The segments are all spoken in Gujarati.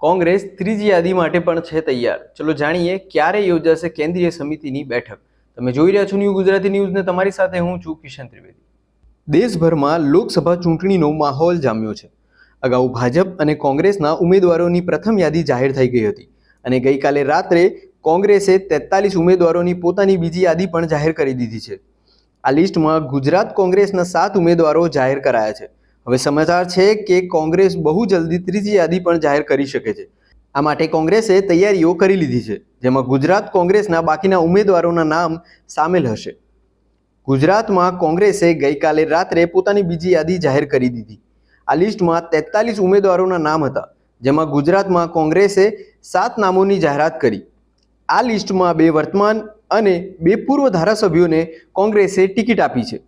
કોંગ્રેસ ત્રીજી યાદી માટે પણ છે તૈયાર. ચલો જાણીએ ક્યારે યોજાશે કેન્દ્રીય સમિતિની બેઠક. તમે જોઈ રહ્યા છો ન્યૂ ગુજરાતી ન્યૂઝને તમારી સાથે હું છું કિશન ત્રિવેદી. દેશભરમાં લોકસભા ચૂંટણીનો માહોલ જામ્યો છે. અગાઉ ભાજપ અને કોંગ્રેસના ઉમેદવારોની પ્રથમ યાદી જાહેર થઈ ગઈ હતી અને ગઈકાલે રાત્રે કોંગ્રેસે તેતાલીસ ઉમેદવારોની પોતાની બીજી યાદી પણ જાહેર કરી દીધી છે. આ લિસ્ટમાં ગુજરાત કોંગ્રેસના સાત ઉમેદવારો જાહેર કરાયા છે. હવે સમાચાર છે કે કોંગ્રેસ બહુ જલ્દી ત્રીજી યાદી પણ જાહેર કરી શકે છે. આ માટે કોંગ્રેસે તૈયારીઓ કરી લીધી છે, જેમાં ગુજરાત કોંગ્રેસના બાકીના ઉમેદવારોના નામ સામેલ હશે. ગુજરાતમાં કોંગ્રેસે ગઈકાલે રાત્રે પોતાની બીજી યાદી જાહેર કરી દીધી. આ લિસ્ટમાં તેતાલીસ ઉમેદવારોના નામ હતા, જેમાં ગુજરાતમાં કોંગ્રેસે સાત નામોની જાહેરાત કરી. આ લિસ્ટમાં બે વર્તમાન અને બે પૂર્વ ધારાસભ્યોને કોંગ્રેસે ટિકિટ આપી છે.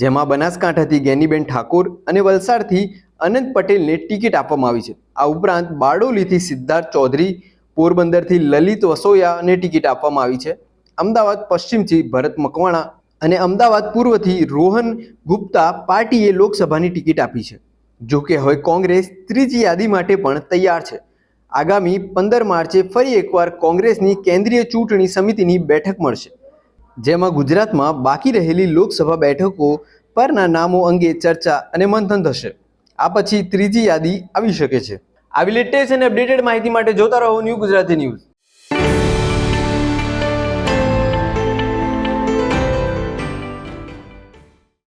જેમાં બનાસકાંઠાથી ગેનીબેન ઠાકોર અને વલસાડથી અનંત પટેલને ટિકિટ આપવામાં આવી છે. આ ઉપરાંત બારડોલીથી સિદ્ધાર્થ ચૌધરી, પોરબંદરથી લલિત વસોયાને ટિકિટ આપવામાં આવી છે. અમદાવાદ પશ્ચિમથી ભરત મકવાણા અને અમદાવાદ પૂર્વથી રોહન ગુપ્તા પાર્ટીએ લોકસભાની ટિકિટ આપી છે. જો કે હવે કોંગ્રેસ ત્રીજી યાદી માટે પણ તૈયાર છે. આગામી પંદર માર્ચે ફરી એકવાર કોંગ્રેસની કેન્દ્રીય ચૂંટણી સમિતિની બેઠક મળશે. જેમાં ગુજરાતમાં બાકી રહેલી લોકસભા બેઠકો પરના નામો અંગે ચર્ચા અને મંથન થશે. આ પછી ત્રીજી યાદી આવી શકે છે. આવી લેટેસ્ટ અને અપડેટેડ માહિતી માટે જોતા રહો ન્યૂ ગુજરાતી ન્યૂઝ.